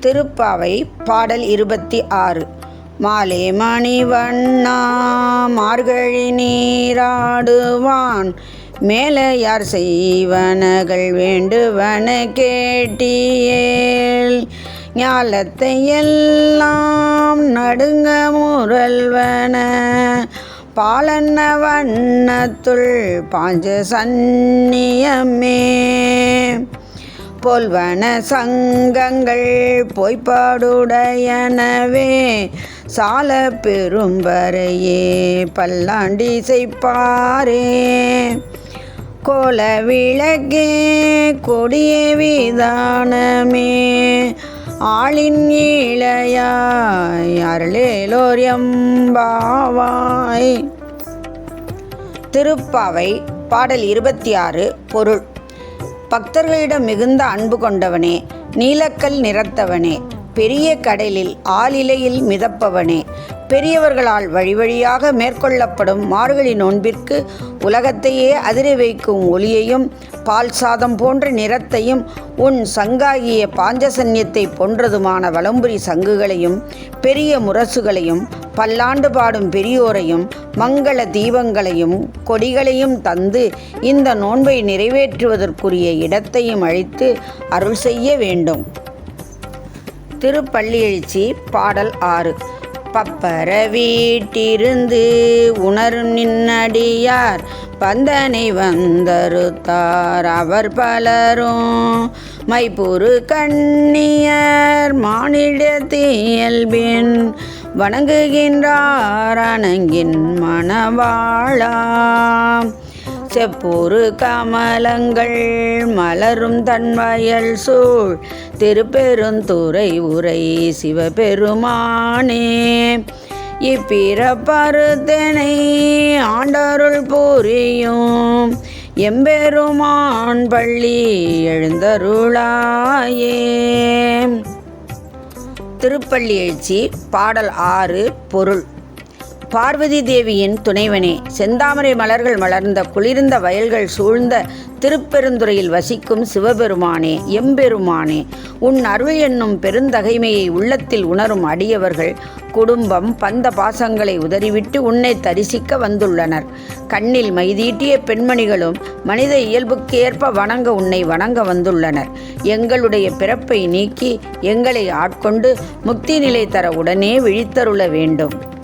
திருப்பாவை பாடல் இருபத்தி ஆறு. மாலே மணிவண்ணா மார்கழி நீராடுவான். மேலையார் செய்வனகள் வேண்டுவன கேட்டியேல். ஞாலத்தை எல்லாம் நடுங்க முரல்வன. பாலன்ன வண்ணத்துள் பாஞ்ச சந்நியமே. பொல்வன சங்கங்கள் பொய்ப்பாடுடையனவே சால பெரும்பறையே பல்லாண்டி செய்ப்பாரே. கோல விளக்கே கொடிய விதானமே ஆளின் ஈழையாய் அருளேலோர் எம்பாவாய் திருப்பாவை பாடல் இருபத்தி ஆறு பொருள். பக்தர்களிடம் மிகுந்த அன்பு கொண்டவனே நீலக்கல் நிறத்தவனே பெரிய கடலில் ஆளிலையில் மிதப்பவனே பெரியவர்களால் வழி வழியாக மேற்கொள்ளப்படும் மார்கழி நோன்பிற்கு உலகத்தையே அதிர வைக்கும் ஒளியையும் பால் சாதம் போன்ற நிறத்தையும் உன் சங்காகிய பாஞ்சசன்யத்தை போன்றதுமான வலம்புரி சங்குகளையும் பெரிய முரசுகளையும் பல்லாண்டு பாடும் பெரியோரையும் மங்கள தீபங்களையும் கொடிகளையும் தந்து இந்த நோன்பை நிறைவேற்றுவதற்குரிய இடத்தையும் அழித்து அருள் செய்ய வேண்டும். திருப்பள்ளி எழுச்சி பாடல் ஆறு. பப்பர வீட்டிருந்து உணரும் நின்னடியார் பந்தனை வந்தருத்தார் அவர் பலரும். மைப்பூரு கண்ணியர் மானிடத்தியல்பின் வணங்குகின்றார் அணங்கின் மணவாழா செப்பூரு கமலங்கள் மலரும் தன்வயல் சூழ். திருப்பெருந்துறை உரை சிவபெருமானே. இப்பிறப்பருத்தனை ஆண்டருள் புரியும். எம்பெருமான் பள்ளி எழுந்தருளாயே. திருப்பள்ளி எழுச்சி பாடல் ஆறு பொருள். பார்வதி தேவியின் துணைவனே. செந்தாமரை மலர்கள் மலர்ந்த குளிர்ந்த வயல்கள் சூழ்ந்த திருப்பெருந்துறையில் வசிக்கும் சிவபெருமானே எம்பெருமானே உன் அருள் என்னும் பெருந்தகைமையை உள்ளத்தில் உணரும் அடியவர்கள் குடும்பம் பந்த பாசங்களை உதறிவிட்டு உன்னை தரிசிக்க வந்துள்ளனர். கண்ணில் மைதீட்டிய பெண்மணிகளும் மனித இயல்புக்கு ஏற்ப வணங்க உன்னை வணங்க வந்துள்ளனர். எங்களுடைய பிறப்பை நீக்கி எங்களை ஆட்கொண்டு முக்தி நிலை தர உடனே விழித்தருள வேண்டும்.